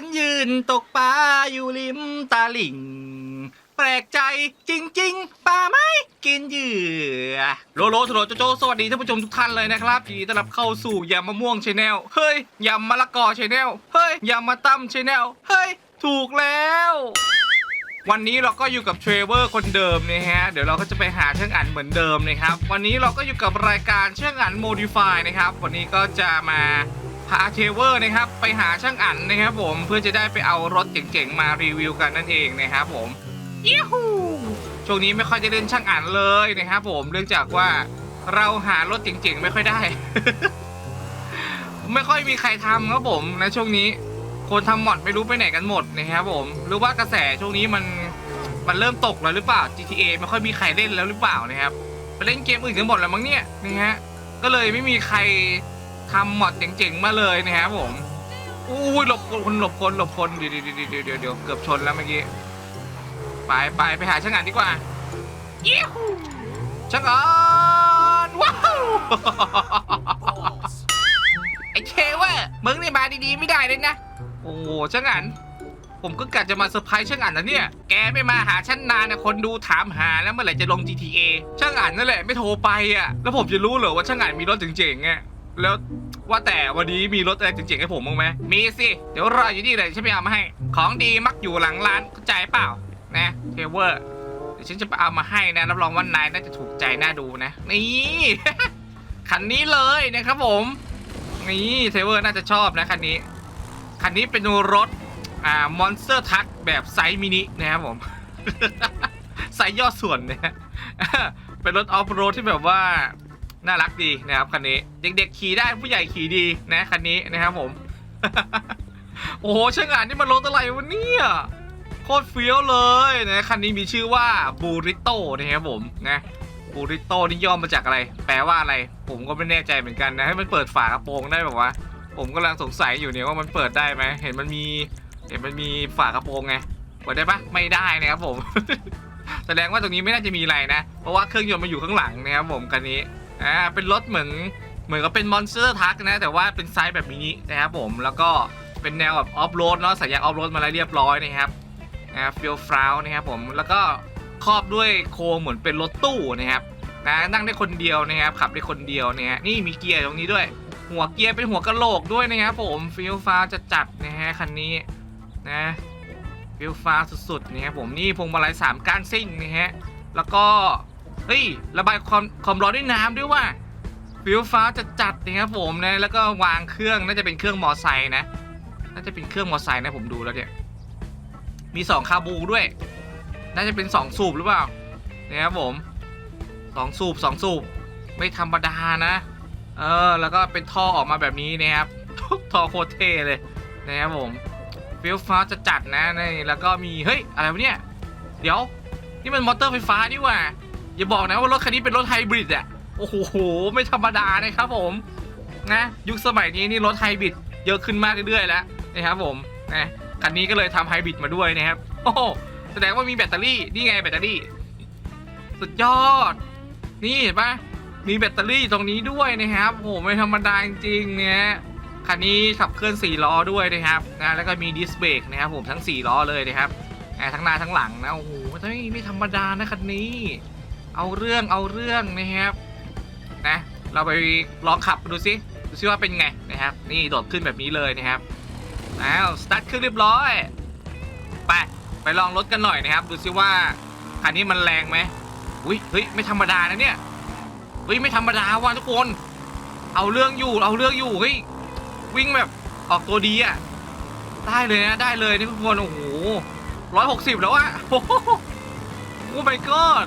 ันยืนตกปลาอยู่ริมตาลิ่ง แปลกใจจริง ๆปลาไม่กินเหยื่อโลโลสโลโจโจสวัสดีท่านผู้ชมทุกท่านเลยนะครับยินดีต้อนรับเข้าสู่ยำมะม่วงชาแนลเฮ้ยยำมะละกอชาแนลเฮ้ยยำมะตั้มชาแนลเฮ้ย ถูกแล้ว วันนี้เราก็อยู่กับเทรเวอร์คนเดิมนะฮะ เดี๋ยวเราก็จะไปหาเช่างอันเหมือนเดิมนะครับ วันนี้เราก็อยู่กับรายการเช่างอันโมดิฟายนะครับ วันนี้ก็จะมา พาเทรเวอร์นะครับ ไปหาช่างอันนะครับผมเพื่อจะได้ไปเอารถเจ๋งๆมารีวิวกันนั่นเองนะครับผมยูฮูช่วงนี้ไม่ค่อยจะเล่นช่างอันเลยนะครับผมเนื่องจากว่าเราหารถเจ๋งๆไม่ค่อยได้ ไม่ค่อยมีใครทำครับผมนะช่วงนี้คนทำมอดไม่รู้ไปไหนกันหมดนะครับผมหรือว่ากระแสช่วงนี้มันมันเริ่มตกแล้วหรือเปล่า GTA ไม่ค่อยมีใครเล่นแล้วหรือเปล่านะครับไปเล่นเกมอื่นกันหมดแล้วมั้งเนี่ยนะฮะก็เลยไม่มีใคร ทำมอดเจ๋งๆมาเลยนะครับผมอู้ยหลบคนหลบคนหลบคนเดี๋ยวเดี๋ยวเดี๋ยวเดี๋ยวเกือบชนแล้วเมื่อกี้ไปไปไปหาช่างงานดีกว่าเย้ฮูช่างงานว้าวไอเคเว่ามึงนี่มาดีๆไม่ได้เลยนะโอ้ช่างอันผมก็กะจะมาเซอร์ไพรส์ช่างอันนะเนี่ย แกไม่มาหาฉันนานนะคนดูถามหาแล้วเมื่อไหร่จะลง GTA ช่างอันนั่นแหละไม่โทรไปอะ แล้วผมจะรู้เหรอว่าช่างอันมีรถเจ๋งๆอะ แล้วว่าแต่วันนี้มีรถอะไรเจ๋งๆให้ผมบ้างไหมมีสิ เดี๋ยวรออยู่นี่เลยฉันไปเอามาให้ ของดีมักอยู่หลังร้านเข้าใจเปล่า นะเทเวอร์เดี๋ยวฉันจะไปเอามาให้นะรับรองว่านายน่าจะถูกใจน่าดูนะ นี่ คันนี้เลยนะครับผม นี่เทเวอร์น่าจะชอบนะคันนี้ คันนี้เป็นรถอ่ามอนสเตอร์ทักแบบไซส์มินินะครับผมไซส์ย่อส่วนนะฮะเป็นรถออฟโรดที่แบบว่า น่ารักดีนะครับคันนี้ เด็กๆขี่ได้ผู้ใหญ่ขี่ดีนะคันนี้นะครับผม โอ้โหช่างงานนี่มันรถอะไรวะเนี่ยโคตรเฟี้ยวเลยนะคันนี้มีชื่อว่าบูริโตนะครับผมนะบูริโตนี่ย่อมาจากอะไร แปลว่าอะไร ผมก็ไม่แน่ใจเหมือนกันนะให้มันเปิดฝากระโปรงได้แบบว่า ผมกำลังสงสัยอยู่เนี่ยว่ามันเปิดได้ไหมเห็นมันมี เห็นมันมีฝากระโปรงไงเปิดได้ปะไม่ได้นะครับผม แสดงว่าตรงนี้ไม่น่าจะมีอะไรนะ เพราะว่าเครื่องยนต์มันอยู่ข้างหลังนะครับผมคันนี้ อ่าเป็นรถเหมือนเหมือนกับเป็นมอนสเตอร์ทักนะ แต่ว่าเป็นไซส์แบบมินินะครับผมแล้วก็เป็นแนวแบบออฟโรดเนาะสายยางออฟโรดมาแล้วเรียบร้อยนะครับนะฟิลฟราวนะครับผมแล้วก็ครอบด้วยโครงเหมือนเป็นรถตู้นะครับนะนั่งได้คนเดียวนะครับขับได้คนเดียวเนี่ยนี่มีเกียร์ตรงนี้ด้วย หัวเกียร์เป็นหัวกะโหลกด้วยนะครับผมฟิลฟ้าจะจัดนะฮะคันนี้นะฟิลฟ้าสุดๆนะครับผมนี่พวงมาลัยสามก้านซิ่งนะฮะแล้วก็ เฮ้ยระบายความความร้อนด้วยน้ำด้วยว่าฟิลฟ้าจะจัดนะครับผมนะแล้วก็วางเครื่องน่าจะเป็นเครื่องมอไซค์นะน่าจะเป็นเครื่องมอไซค์นะผมดูแล้วเนี่ยมีสองคาบูด้วย น่าจะเป็นสองสูบหรือเปล่านะครับผมสองสูบสองสูบไม่ธรรมดานะเออแล้วก็เป็นท่อออกมาแบบนี้นะครับท่อโคตรเท่เลยนะครับผมฟิลฟ้าจะจัดนะนี่แล้วก็มีเฮ้ยอะไรวะเนี่ยเดี๋ยวนี่มันมอเตอร์ไฟฟ้าดีกว่า อย่าบอกนะว่ารถคันนี้เป็นรถไฮบริดอะโอ้โห ไม่ธรรมดานะครับผม นะ ยุคสมัยนี้นี่รถไฮบริดเยอะขึ้นมากเรื่อยๆแล้วนะครับผม นะ คันนี้ก็เลยทำไฮบริดมาด้วยนะครับ โอ้โห แสดงว่ามีแบตเตอรี่ นี่ไงแบตเตอรี่ สุดยอด นี่เห็นปะมีแบตเตอรี่ตรงนี้ด้วยนะครับ โอ้โห ไม่ธรรมดาจริงๆเนี่ยคันนี้ขับเคลื่อน 4 ล้อด้วยนะครับนะแล้วก็มีดิสเบรกนะครับผมทั้ง 4 ล้อเลยนะครับนะทั้งหน้าทั้งหลังนะ โอ้โหไม่ไม่ธรรมดานะคันนี้ เอาเรื่องเอาเรื่องนะครับนะเราไปลองขับดูซิดูซิว่าเป็นไงนะครับ นี่โดดขึ้นแบบนี้เลยนะครับอ้าวสตาร์ทเครื่องเรียบร้อยไปไปลองรถกันหน่อยนะครับ ดูซิว่าคันนี้มันแรงไหมอุ้ยเฮ้ยไม่ธรรมดานะเนี่ยเฮ้ยไม่ธรรมดาว่ะทุกคน เอาเรื่องอยู่เอาเรื่องอยู่เฮ้ยวิ่งแบบออกตัวดีอะได้เลยนะได้เลยนี่ทุกคนโอ้โหร้อยหกสิบแล้วอะโอ้โหโอ้ my god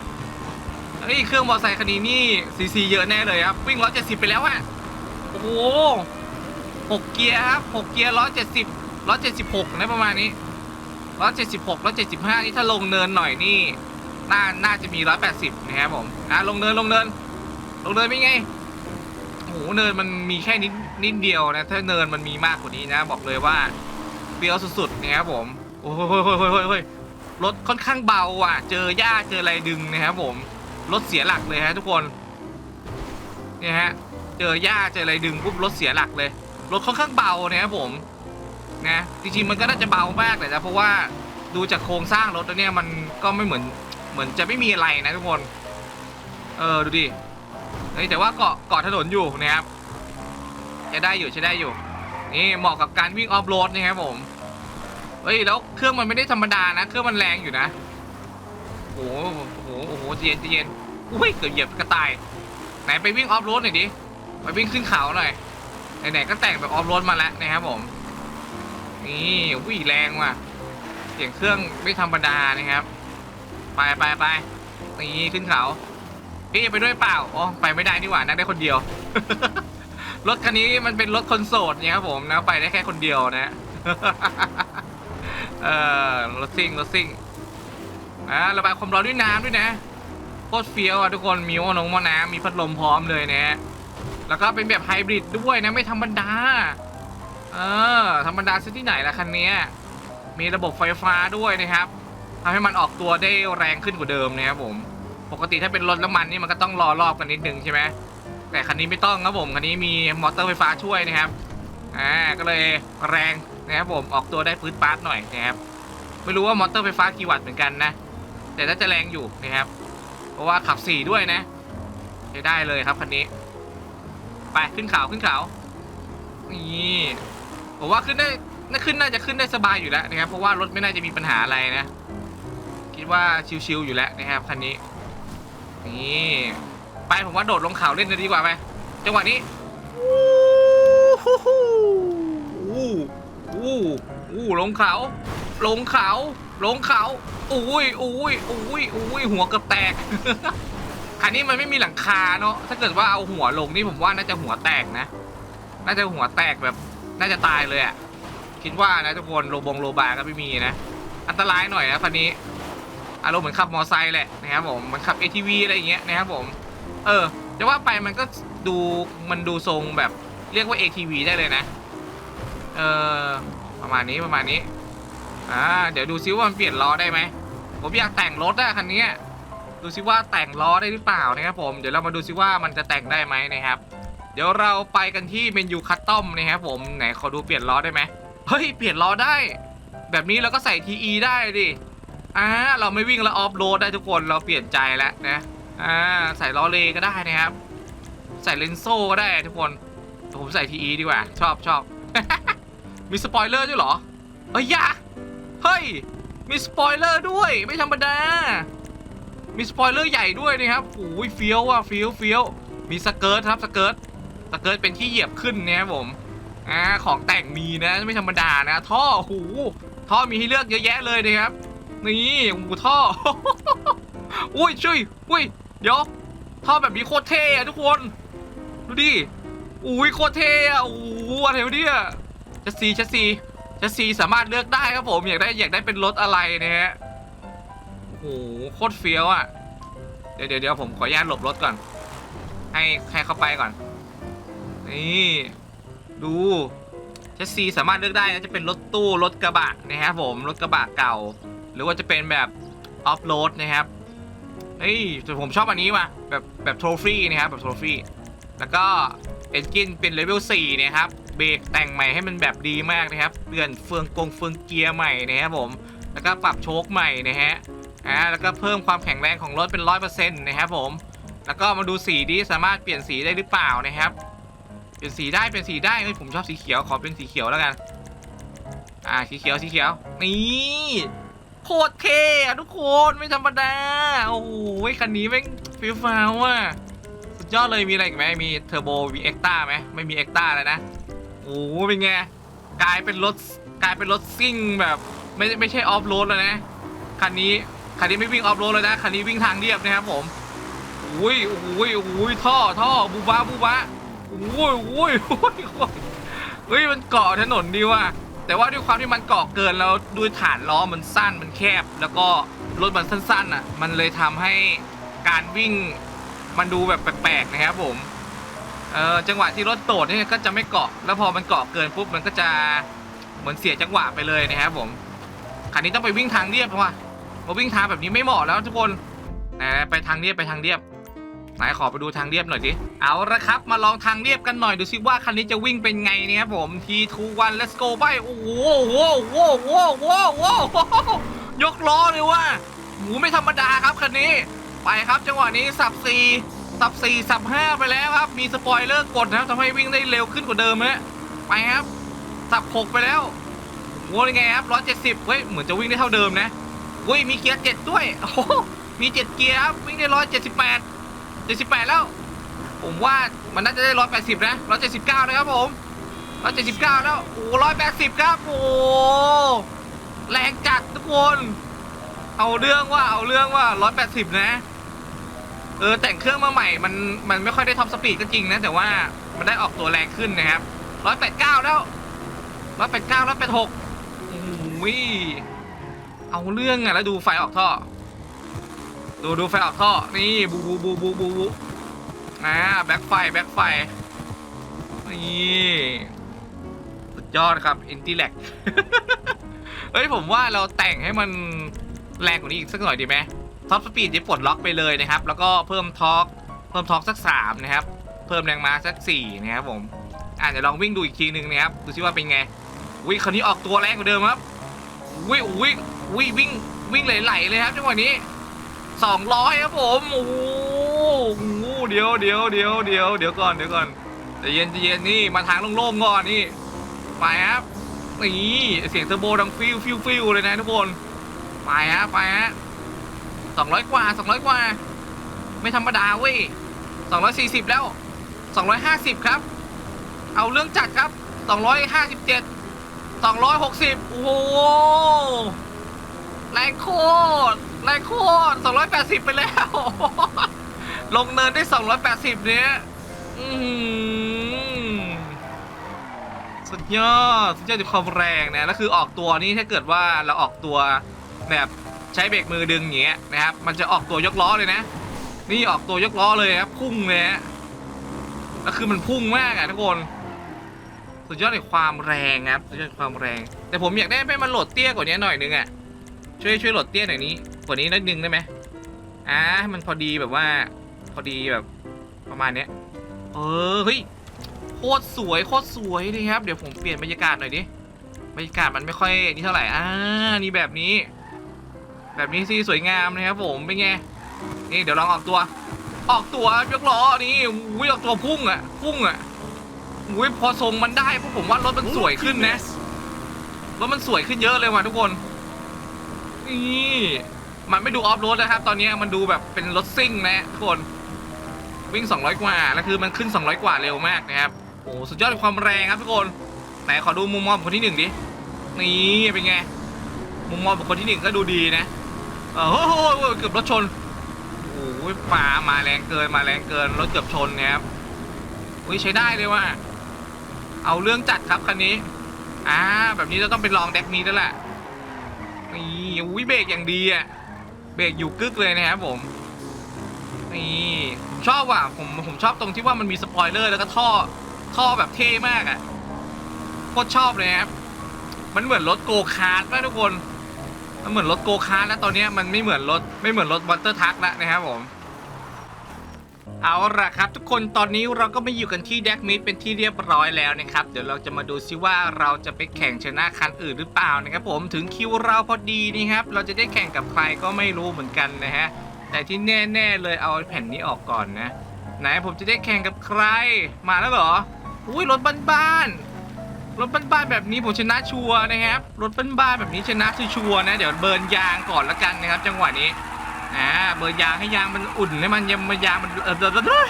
เฮ้ยเครื่องมอเตอร์ไซคันนี้นี่ซีซีเยอะแน่เลยครับ วิ่งร้อยเจ็ดสิบไปแล้วอะโอ้โหหกเกียร์ครับหกเกียร์ร้อยเจ็ดสิบร้อยเจ็ดสิบหกนะประมาณนี้ร้อยเจ็ดสิบหกร้อยเจ็ดสิบห้านี่ถ้าลงเนินหน่อยนี่น่าน่าจะมี180นะครับผมอะลงเนินลงเนิน ลงเนินเป็นไงโอ้โหเนินมันมีแค่นิดนิดเดียวนะถ้าเนินมันมีมากกว่านี้นะ บอกเลยว่าเฟี้ยวสุดๆนะครับผมโอ้โหรถค่อนข้างเบาอะ เจอหญ้าเจออะไรดึงนะครับผม รถเสียหลักเลยฮะทุกคนเนี่ยฮะเจอหญ้าเจออะไรดึงปุ๊บรถเสียหลักเลยรถค่อนข้างเบานะครับผมนะจริงๆมันก็น่าจะเบามากเลยนะเพราะว่าดูจากโครงสร้างรถแล้วเนี่ยมันก็ไม่เหมือนเหมือนจะไม่มีอะไรนะทุกคน เออดูดิเฮ้แต่ว่าเกาะเกาะถนนอยู่นะครับใช้ได้อยู่ใช้ได้อยู่นี่เหมาะกับการวิ่งออฟโรดนะครับผมเฮ้ยแล้วเครื่องมันไม่ได้ธรรมดานะ เครื่องมันแรงอยู่นะโอ้โหโอ้โหโอ้โหใจเย็นใจเย็นอุ้ยเกือบเหยียบกระต่าย ไหนไปวิ่งออฟโรดหน่อยดิไปวิ่งขึ้นเขาหน่อยไหนๆก็แต่งแบบออฟโรดมาแล้วนะครับผม นี่วิ่งแรงว่ะเสียงเครื่องไม่ธรรมดานะครับ ไปไปไปนี่ขึ้นเขาพี่ไปด้วยเปล่าอ๋อไปไม่ได้นี่หว่านั่งได้คนเดียว รถคันนี้มันเป็นรถคนโสดเนี่ยครับผมนะไปได้แค่คนเดียวนะเออรถซิ่งรถซิ่งอ่าระบายความร้อนด้วยน้ำด้วยนะ คตรเฟี้ยวอะทุกคนมีหม้อนงมอน้ำมีพัดลมพร้อมเลยนะ แล้วก็เป็นแบบไฮบริดด้วยนะไม่ธรรมดา เออธรรมดาซะที่ไหนล่ะคันนี้ มีระบบไฟฟ้าด้วยนะครับทำให้มันออกตัวได้แรงขึ้นกว่าเดิมนะครับผม ปกติถ้าเป็นรถน้ำมันนี่มันก็ต้องรอรอบกันนิดนึงใช่ไหมแต่คันนี้ไม่ต้องครับผมคันนี้มีมอเตอร์ไฟฟ้าช่วยนะครับอ่าก็เลยแรงนะครับผมออกตัวได้พื้นปาร์ตหน่อยนะครับไม่รู้ว่ามอเตอร์ไฟฟ้ากี่วัตต์เหมือนกันนะ แต่น่าจะแรงอยู่นะครับ เพราะว่าขับสี่ด้วยนะใช้ได้เลยครับคันนี้ ไปขึ้นเขาขึ้นเขานี่ผมว่าขึ้นได้น่าขึ้นน่าจะขึ้นได้สบายอยู่แล้วนะครับ เพราะว่ารถไม่น่าจะมีปัญหาอะไรนะ คิดว่าชิวๆอยู่แล้วนะครับคันนี้ นี่ไปผมว่าโดดลงเขาเล่นเลยดีกว่าไปจังหวะนี้อู้หูหูอู้อู้อู้ลงเขา ลงเขา ลงเขาอุ้ยอุ้ยอุ้ยอุ้ยหัวเกือบแตก คันนี้มันไม่มีหลังคาเนาะ ถ้าเกิดว่าเอาหัวลงนี่ผมว่าน่าจะหัวแตกนะ น่าจะหัวแตกแบบ น่าจะตายเลยอะ่ะคิดว่านะทุกคนโลบงโลบาก็ไม่มีนะ อันตรายหน่อยนะคันนี้ อารมณ์เหมือนขับมอไซค์แหละนะครับผมมันขับ ATV อะไรอย่างเงี้ยนะครับผม เออจะว่าไปมันก็ดูมันดูทรงแบบเรียกว่า ATV ได้เลยนะ เออประมาณนี้ประมาณนี้ อ่าเดี๋ยวดูซิว่ามันเปลี่ยนล้อได้ไหมผมอยากแต่งรถอะคันนี้ดูซิว่าแต่งล้อได้หรือเปล่านะครับผมเดี๋ยวเรามาดูซิว่ามันจะแต่งได้ไหมนะครับ เดี๋ยวเราไปกันที่เมนูคัสตอมนะครับผมไหนขอดูเปลี่ยนล้อได้ไหมเฮ้ยเปลี่ยนล้อได้ แบบนี้เราก็ใส่ TE ได้ดิอ่าเราไม่วิ่งแล้วออฟโรดได้ทุกคนเราเปลี่ยนใจแล้วนะอ่าใส่ล้อเลก็ได้นะครับ ใส่เลนโซ่ก็ได้ทุกคนผมใส่ TE ดีกว่า ชอบชอบมีสปอยเลอร์ด้วยเหรอเอ้ยยา เฮ้ย มีสปอยเลอร์ด้วย ไม่ธรรมดา มีสปอยเลอร์ใหญ่ด้วยนะครับโอ้ยเฟี้ยวว่ะเฟี้ยวเฟี้ยวมีสเกิร์ตครับสเกิร์ตสเกิร์ตเป็นที่เหยียบขึ้นนะครับผมอ่าของแต่งมีนะไม่ธรรมดานะ ท่อหูท่อมีให้เลือกเยอะแยะเลยนะครับ นี่โอ้โหท่ออุ้ยช่วยอุ้ยเดี๋ยวท่อแบบนี้โคตรเท่อะทุกคนดูดิอุ้ยโคตรเท่อะโอ้โหอะไรวะเนี่ยชัสซีชัสซี ชัสซีสามารถเลือกได้ครับผมอยากได้อยากได้เป็นรถอะไรนะฮะโอ้โหโคตรเฟี้ยวอะเดี๋ยวเดี๋ยวเดี๋ยวผมขออนุญาตหลบรถก่อน ให้ให้เข้าไปก่อน นี่ดูแชสซีสามารถเลือกได้นะจะเป็นรถตู้รถกระบะนะครับผมรถกระบะเก่า หรือว่าจะเป็นแบบออฟโรดนะครับเฮ้ยแต่ผมชอบอันนี้ว่ะแบบแบบโทรฟี่นะครับแบบโทรฟี่แล้วก็เอนจินเป็นเลเวล4นะครับ เบรกแต่งใหม่ให้มันแบบดีมากนะครับเปลี่ยนเฟืองกงเฟืองเกียร์ใหม่นะครับผม แล้วก็ปรับโชคใหม่นะฮะอ่าแล้วก็เพิ่มความแข็งแรงของรถเป็นร้อยเปอร์เซ็นต์นะครับผม แล้วก็มาดูสีดีสามารถเปลี่ยนสีได้หรือเปล่านะครับ เปลี่ยนสีได้เปลี่ยนสีได้เฮ้ยผมชอบสีเขียวขอเป็นสีเขียวแล้วกัน อ่าสีเขียวสีเขียวนี่โคตรเท่อะทุกคนไม่ธรรมดาโอ้โหคันนี้แม่งฟิลฟ้าวอะสุดยอดเลยมีอะไรอีกไหมมีเทอร์โบมีเอ็กต้าไหมไม่มีเอ็กต้าเลยนะ โอ้โหเป็นไง กลายเป็นรถกลายเป็นรถซิ่งแบบไม่ไม่ใช่ออฟโรดแล้วนะคันนี้คันนี้ไม่วิ่งออฟโรดแล้วนะคันนี้วิ่งทางเรียบนะครับผมอุ้ยอุ้ยอุ้ยท่อท่อบูบ้าบูบ้าอุ้ยอุ้ยอุ้ยอุ้ยเฮ้ยมันเกาะถนนดีว่ะแต่ว่าด้วยความที่มันเกาะเกินแล้วด้วยฐานล้อมันสั้นมันแคบ แล้วก็รถมันสั้นๆอะ มันเลยทำให้การวิ่งมันดูแบบแปลกๆนะครับผม เออจังหวะที่รถโดดเนี่ยก็จะไม่เกาะ แล้วพอมันเกาะเกินปุ๊บมันก็จะเหมือนเสียจังหวะไปเลยนะครับผมคันนี้ต้องไปวิ่งทางเรียบเพราะว่าวิ่งทางแบบนี้ไม่เหมาะแล้วทุกคนไหนไปทางเรียบไปทางเรียบไหนขอไปดูทางเรียบหน่อยดิเอาละครับ มาลองทางเรียบกันหน่อยดูสิว่าคันนี้จะวิ่งเป็นไงเนี่ยครับผม T21 let's go ไปโอ้โหโอ้โหโอ้โหโอ้โหโอ้โหยกล้อเลยว่าหมูไม่ธรรมดาครับคันนี้ ไปครับจังหวะนี้สับสี่ สับสี่สับห้าไปแล้วครับ มีสปอยเลอร์กดนะครับทำให้วิ่งได้เร็วขึ้นกว่าเดิมฮะไปครับสับหกไปแล้วโว้ยังไงครับร้อยเจ็ดสิบเฮ้ยเหมือนจะวิ่งได้เท่าเดิมนะเฮ้ยมีเกียร์เจ็ดด้วยโอ้โหมีเจ็ดเกียร์ครับวิ่งได้ร้อยเจ็ดสิบแปดเจ็ดสิบแปดแล้ว ผมว่ามันน่าจะได้ร้อยแปดสิบนะร้อยเจ็ดสิบเก้านะครับผมร้อยเจ็ดสิบเก้าแล้วโอ้ร้อยแปดสิบครับโอ้แรงจัดทุกคน เอาเรื่องว่าเอาเรื่องว่าร้อยแปดสิบนะ เออแต่งเครื่องมาใหม่มันมันไม่ค่อยได้ท็อปสปีดก็จริงนะ แต่ว่ามันได้ออกตัวแรงขึ้นนะครับร้อยแปดเก้าแล้วร้อยแปดเก้าร้อยแปดหกโอ้ยเอาเรื่องอะแล้วดูไฟออกท่อ ดูดูไฟออกท่อ นี่บูบูบูบูบูบูอ่าแบ็คไฟแบ็คไฟนี่สุดยอดครับอินติแลกเฮ้ยผมว่าเราแต่งให้มันแรงกว่านี้อีกสักหน่อยดีไหม ท็อปสปีดที่ปลดล็อกไปเลยนะครับ แล้วก็เพิ่มทอร์กเพิ่มทอร์กสักสามนะครับ เพิ่มแรงม้าสักสี่นะครับผมอาจจะเดี๋ยวลองวิ่งดูอีกทีหนึ่งนะครับดูซิว่าเป็นไงวิ่งคันนี้ออกตัวแรงกว่าเดิมครับวิ่งวิ่งวิ่งวิ่งวิ่งไหลๆเลยครับจังหวะนี้สองร้อยครับผมโอ้โหเดี๋ยวเดี๋ยวเดี๋ยวเดี๋ยวเดี๋ยวก่อนเดี๋ยวก่อนใจเย็นใจเย็นนี่มาทางโล่งๆก่อนนี่ไปครับนี่เสียงเทอร์โบดังฟิวฟิวฟิวเลยนะทุกคนไปฮะไปฮะ สองร้อยกว่าสองร้อยกว่า ไม่ธรรมดาเว้ยสองร้อยสี่สิบแล้วสองร้อยห้าสิบครับ เอาเรื่องจัดครับสองร้อยห้าสิบเจ็ดสองร้อยหกสิบโอ้โหแรงโคตรแรงโคตรสองร้อยแปดสิบไปแล้ว ลงเนินได้สองร้อยแปดสิบเนี้ยสุดยอด สุดยอดจากความแรงนะแล้วคือออกตัวนี่ถ้าเกิดว่าเราออกตัวแบบ ใช้เบรกมือดึงอย่างเงี้ยนะครับ มันจะออกตัวยกล้อเลยนะ นี่ออกตัวยกล้อเลยครับพุ่งเลยฮะแล้วคือมันพุ่งมากอะทุกคน สุดยอดในความแรงครับสุดยอดความแรง แต่ผมอยากได้ให้มันโหลดเตี้ยกว่านี้หน่อยนึงอะช่วยช่วยโหลดเตี้ยหน่อยนี้กว่านี้นิดนึงได้ไหมอ่าให้มันพอดีแบบว่า พอดีแบบประมาณเนี้ยเออเฮ้ยโคตรสวยโคตรสวยเลยครับ เดี๋ยวผมเปลี่ยนบรรยากาศหน่อยดิบรรยากาศมันไม่ค่อยนี่เท่าไหร่อ่านี่แบบนี้ แบบนี้สิสวยงามนะครับผมเป็นไงนี่เดี๋ยวลองออกตัว ออกตัวยกล้อนี่อุ้ยออกตัวพุ่งอะพุ่งอะอุ้ยพอทรงมันได้พวกผมว่ารถมันสวยขึ้นนะรถมันสวยขึ้นเยอะเลยว่ะทุกคนนี่มันไม่ดูออฟโรดนะครับ ตอนนี้มันดูแบบเป็นรถซิ่งนะทุกคนวิ่ง 200 กว่าแล้วคือมันขึ้น 200 กว่าเร็วมากนะครับโอ้สุดยอดในความแรงครับทุกคนไหนขอดูมุมมองคนที่หนึ่งดินี่เป็นไงมุมมองคนที่หนึ่งก็ดูดีนะ โอ้โหเกือบรถชนโอ้ยมามาแรงเกินมาแรงเกินรถเกือบชนนะครับอุ้ยใช้ได้เลยว่าเอาเรื่องจัดครับคันนี้อ่าแบบนี้เราต้องไปลองแดกนี้แล้วแหละนี่อุ้ยเบรกอย่างดีอะเบรกอยู่กึกเลยนะครับผมนี่ชอบว่ะผมผมชอบตรงที่ว่ามันมีสปอยเลอร์แล้วก็ท่อท่อแบบเท่มากอะ่ะโคตรชอบเลยครับมันเหมือนรถโกคาร์ทนะทุกคน มันเหมือนรถโกคาร์ทแล้วตอนเนี้ยมันไม่เหมือนรถไม่เหมือนรถวอเตอร์ทักแล้วนะครับผม เอาละครับ ทุกคนตอนนี้เราก็มาอยู่กันที่แดกมิดเป็นที่เรียบร้อยแล้วนะครับ เดี๋ยวเราจะมาดูซิว่าเราจะไปแข่งชนะคันอื่นหรือเปล่านะครับผมถึงคิวเราพอดีนี่ครับ เราจะได้แข่งกับใครก็ไม่รู้เหมือนกันนะฮะแต่ที่แน่ๆเลยเอาแผ่นนี้ออกก่อนนะ ไหนผมจะได้แข่งกับใครมาแล้วเหรออุ้ยรถบ้านๆ รถบ้านๆแบบนี้ผมชนะชัวร์นะครับ รถบ้านๆแบบนี้ชนะชัวร์นะ เดี๋ยวเบิร์นยางก่อนละกันนะครับ จังหวะนี้ อ่า เบิร์นยางให้ยางมันอุ่นให้มันยังมันยางมันเออเออเออเออ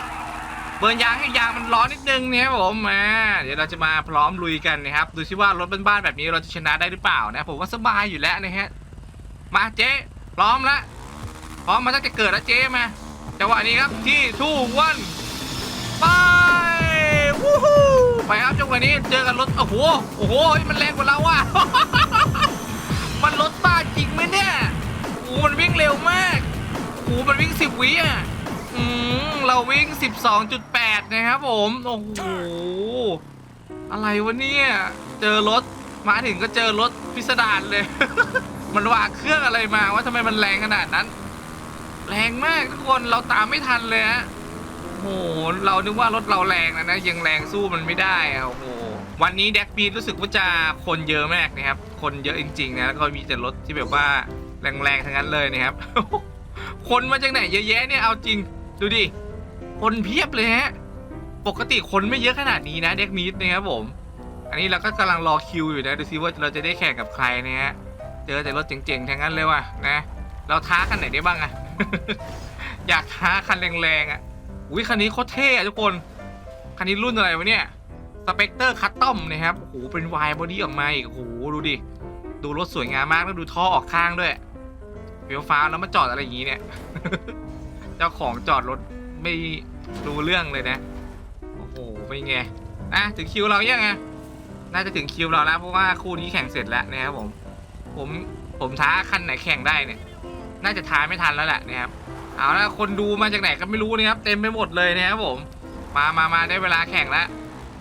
เบิร์นยางให้ยางมันร้อนนิดนึงนะครับผมมาเดี๋ยวเราจะมาพร้อมลุยกันนะครับ ดูซิว่ารถบ้านๆแบบนี้เราจะชนะได้หรือเปล่านะ ผมว่าสบายอยู่แล้วนะฮะ มาเจ๊พร้อมแล้วพร้อมมาตั้งแต่เกิดแล้วเจ๊มาจังหวะนี้ครับที่ทูวันไปวู้ฮู้ ไปครับจังหวะนี้เจอกันรถโอ้โหโอ้โหมันแรงกว่าเราว่ะ มันรถบ้าจริงไหมเนี่ยโอ้มันวิ่งเร็วมากโอ้มันวิ่งสิบวิอะอืมเราวิ่ง12.8นะครับผมโอ้โหอะไรวะเนี่ยเจอรถมาถึงก็เจอรถพิสดารเลย มันวางเครื่องอะไรมาว่าทำไมมันแรงขนาดนั้น แรงมากทุกคนเราตามไม่ทันเลยฮะ โห เรานึกว่ารถเราแรงนะนะยังแรงสู้มันไม่ได้อะโอ้โห วันนี้แดกบีดรู้สึกว่าจะคนเยอะมากนะครับ คนเยอะจริงๆนะแล้วก็มีแต่รถที่แบบว่าแรงๆทั้งนั้นเลยนะครับ คนมาจากไหนเยอะแยะเนี่ยเอาจริงดูดิ คนเพียบเลยฮะ ปกติคนไม่เยอะขนาดนี้นะเด็กมีดนะครับผม อันนี้เราก็กำลังรอคิวอยู่นะดูซิว่าเราจะได้แข่งกับใครนะฮะ เจอแต่รถเจ๋งๆทั้งนั้นเลยว่ะนะ เราท้าคันไหนได้บ้างอะ อยากท้าคันแรงๆอะ อุ้ยคันนี้โคตรเท่อะทุกคน คันนี้รุ่นอะไรวะเนี่ยสเปกเตอร์คัตตอมนะครับโอ้โหเป็นวายบอดี้ออกมาอีกโอ้โหดูดิ ดูรถสวยงามมากแล้วดูท่อออกข้างด้วยเฟี้ยวฟ้าแล้วมาจอดอะไรอย่างงี้เนี่ย เจ้าของจอดรถไม่รู้เรื่องเลยนะ โอ้โหเป็นไงอะถึงคิวเรายังไงน่าจะถึงคิวเราแล้วเพราะว่าคู่นี้แข่งเสร็จแล้วนะครับผม ผมผมท้าคันไหนแข่งได้เนี่ย น่าจะท้าไม่ทันแล้วแหละนะครับ เอาละคนดูมาจากไหนก็ไม่รู้นะครับเต็มไปหมดเลยนะครับผม มามามาได้เวลาแข่งแล้ว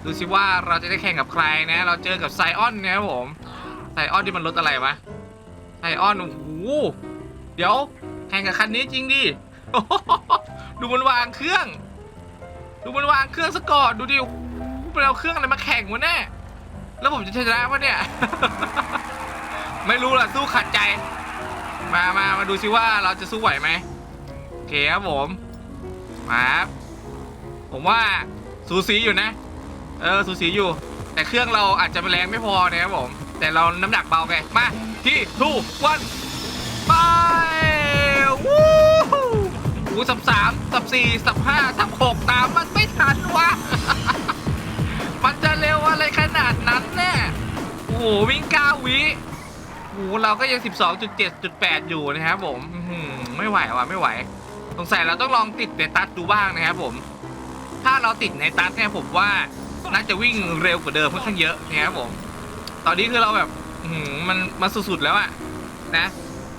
ดูสิว่าเราจะได้แข่งกับใครนะ เราเจอกับไซออนนะครับผมไซออนที่มันรถอะไรวะไซออนโอ้โหเดี๋ยวแข่งกับคันนี้จริงดิดูมันวางเครื่อง ดูมันวางเครื่องซะก่อนดูดิโอ้โหไปเอาเครื่องอะไรมาแข่งวะแน่แล้วผมจะชนะวะเนี่ย ไม่รู้ล่ะสู้ขัดใจ มามามาดูซิว่าเราจะสู้ไหวไหม เคครับผม มาครับผมว่าสูสีอยู่นะ เออสูสีอยู่ แต่เครื่องเราอาจจะแรงไม่พอนะครับผม แต่เราน้ำหนักเบาไง มาที่ทูวันไปวู้หูสับสามสับสี่สับห้าสับหกตามมันไม่ทันวะ มันจะเร็วอะไรขนาดนั้นแน่โอ้โหวิ่งเก้าวิโอ้โหเราก็ยัง 12.7.8 อยู่นะครับผมไม่ไหวว่ะไม่ไหว สงสัยเราต้องลองติดในตัดดูบ้างนะครับผม ถ้าเราติดในตัดเนี่ยผมว่าน่าจะวิ่งเร็วกว่าเดิมค่อนข้างเยอะนะครับผม ตอนนี้คือเราแบบมันมันสุดๆแล้วอะนะ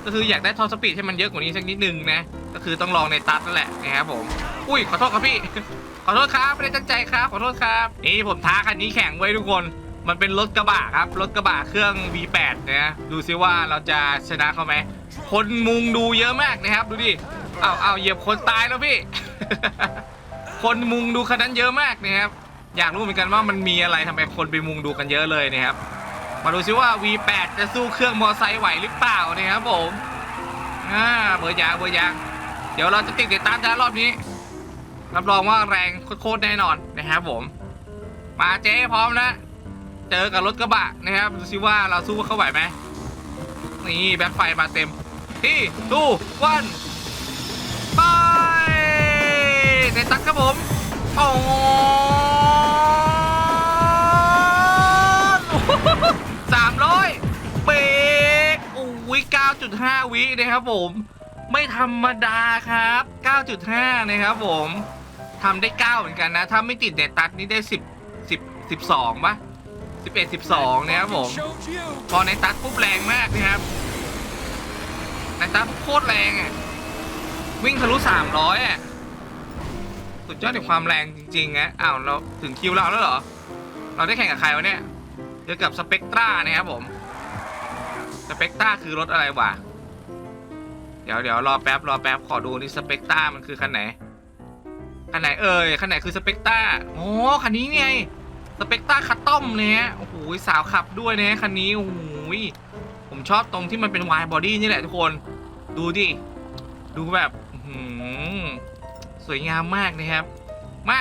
ก็คืออยากได้ท็อปสปีดให้มันเยอะกว่านี้สักนิดนึงนะ ก็คือต้องลองในตัดนั่นแหละนะครับผม อุ้ยขอโทษครับพี่ ขอโทษครับไม่ได้ตั้งใจครับ ขอโทษครับ นี่ผมท้าคันนี้แข่งไว้ทุกคน มันเป็นรถกระบะครับ รถกระบะเครื่อง V8 นะ ดูซิว่าเราจะชนะเขาไหม คนมุงดูเยอะมากนะครับ ดูดิ อาเอาเหยียบคนตายแล้วพี่ คนมุงดูคันนั้นเยอะมากนะครับ อยากรู้เหมือนกันว่ามันมีอะไรทำไมคนไปมุงดูกันเยอะเลยนะครับ มาดูซิว่า V8 จะสู้เครื่องมอไซค์ไหวหรือเปล่านะครับผมอ่าเบอร์ยางเบอร์ยาง เดี๋ยวเราจะติดติดตามนะรอบนี้ รับรองว่าแรงโคตรแน่นอนนะครับผม มาเจ๊พร้อมนะเจอกับรถกระบะนะครับดูซิว่าเราสู้เขาไหวไหมนี่แบ็คไฟมาเต็มที่ทูวัน ในตักครับผมโอ้สามร้อยเบรกโอ้ย9.5วินะครับผม ไม่ธรรมดาครับ 9.5 นะครับผมทำได้ 9 เหมือนกันนะ ถ้าไม่ติดเนตัดนี่ได้ 10 10 12ป่ะ11 12 นะครับผม พอในตัดปุ๊บแรงมากนะครับ ในตัดโคตรแรงอะ วิ่งทะลุ 300 อะ สุดยอดในความแรงจริงๆนะอ้าวเราถึงคิวเราแล้วเหรอ เราได้แข่งกับใครวะเนี่ยเจอกับสเปกตรานะครับผม สเปกตราคือรถอะไรวะ เดี๋ยวเดี๋ยวรอแป๊บรอแป๊บขอดูนี่สเปกตรามันคือคันไหน คันไหนเอ่ยคันไหนคือสเปกตราโอ้คันนี้ไง สเปกตราคัตตอมเนี่ยโอ้โหสาวขับด้วยนะคันนี้โอ้โหผมชอบตรงที่มันเป็นวายบอดี้นี่แหละทุกคน ดูดิ ดูแบบอื้อหื สวยงามมากนะครับ มา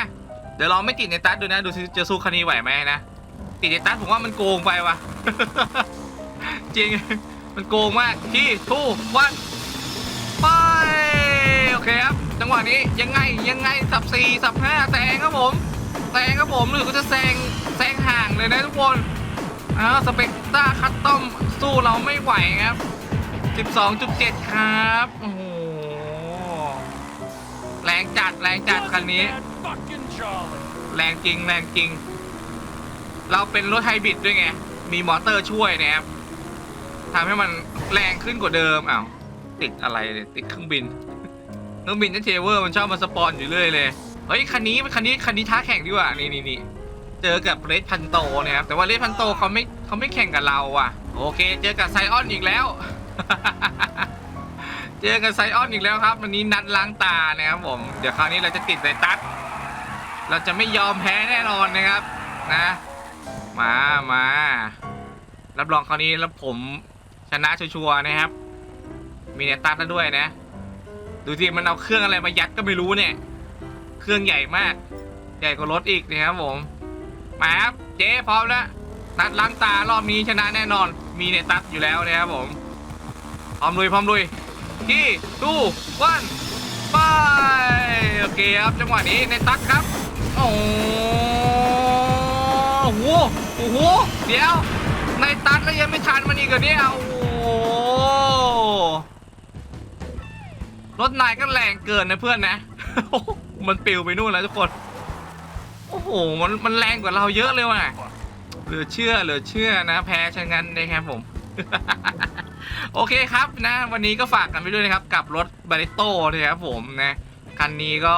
เดี๋ยวลองไม่ติดในตัดดูนะ ดูสิจะสู้คันนี้ไหวไหมนะ ติดในตัดผมว่ามันโกงไปว่ะจริง มันโกงมากที่ทูวันไปโอเคครับ จังหวะนี้ยังไงยังไงสับสี่สับห้าแซงครับผมแซงครับผมหรือก็จะแซงแซงห่างเลยนะทุกคนอ้าวสเปกตาคัตตอมสู้เราไม่ไหวครับ 12.7 ครับโอ้โห แรงจัดแรงจัดคันนี้ แรงจริงแรงจริง เราเป็นรถไฮบริดด้วยไง มีมอเตอร์ช่วยนะครับทำให้มันแรงขึ้นกว่าเดิมอ้าวติดอะไรเนี่ยติดเครื่องบินเครื่องบินนั่นเทเวอร์มันชอบมาสปอนอยู่เรื่อยเลยเฮ้ยคันนี้คันนี้คันนี้ท้าแข่งดีกว่านี่นี่นี่เจอกับเรดพันโตนะครับแต่ว่าเรดพันโตเขาไม่เขาไม่แข่งกับเราอะ โอเค เจอกับไซออนอีกแล้ว เจอกับไซออนอีกแล้วครับ วันนี้นัดล้างตานะครับผม เดี๋ยวคราวนี้เราจะติดไซตัส เราจะไม่ยอมแพ้แน่นอนนะครับนะ มามารับรองคราวนี้แล้วผมชนะชัวร์นะครับ มีเนตัสแล้วด้วยนะ ดูสิมันเอาเครื่องอะไรมายัดก็ไม่รู้เนี่ย เครื่องใหญ่มาก ใหญ่กว่ารถอีกนะครับผม มาครับเจ๊พร้อมแล้วตัดล้างตารอบนี้ชนะแน่นอน มีเนตัสอยู่แล้วนะครับผม พร้อมลุยพร้อมลุย ที่ตู้วันไปโอเคครับจังหวะนี้เนตัสครับโอ้โหโอ้โหเดี๋ยวในตัดแล้วยังไม่ทันมันอีกเหรอเนี่ยโอ้รถนายก็แรงเกินนะเพื่อนนะ มันปิวไปนู่นแล้วทุกคน โอ้โห มันมันแรงกว่าเราเยอะเลยว่ะเหลือเชื่อเหลือเชื่อนะ แพ้ชะงั้นนะครับผม โอเคครับนะวันนี้ก็ฝากกันไปด้วยนะครับกับรถบาริโต้นะครับผมนะคันนี้ก็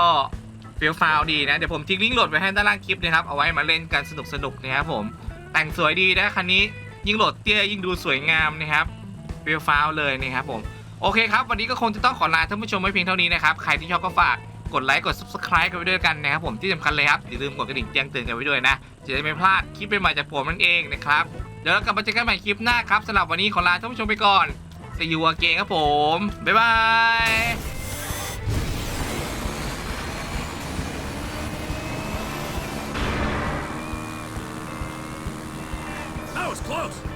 เฟี้ยวฟาวดีนะ เดี๋ยวผมทิ้งลิงก์โหลดไว้ให้ด้านล่างคลิปนะครับเอาไว้มาเล่นกันสนุกสนุกนะครับผมแต่งสวยดีนะคันนี้ยิ่งโหลดเตี้ยยิ่งดูสวยงามนะครับเฟี้ยวฟาวเลยนะครับผมโอเคครับวันนี้ก็คงจะต้องขอลาท่านผู้ชมไว้เพียงเท่านี้นะครับใครที่ชอบก็ฝาก กดไลค์กด subscribe กันไปด้วยกันนะครับผมที่สำคัญเลยครับอย่าลืมกดกระดิ่งแจ้งเตือนกันไว้ด้วยนะจะได้ไม่พลาดคลิปใหม่จากผมนั่นเองนะครับเดี๋ยวเรากลับมาเจอกันใหม่คลิปหน้าครับสำหรับวันนี้ขอลาท่านผู้ชมไปก่อนสยูอเกงครับผม บ๊ายบาย close.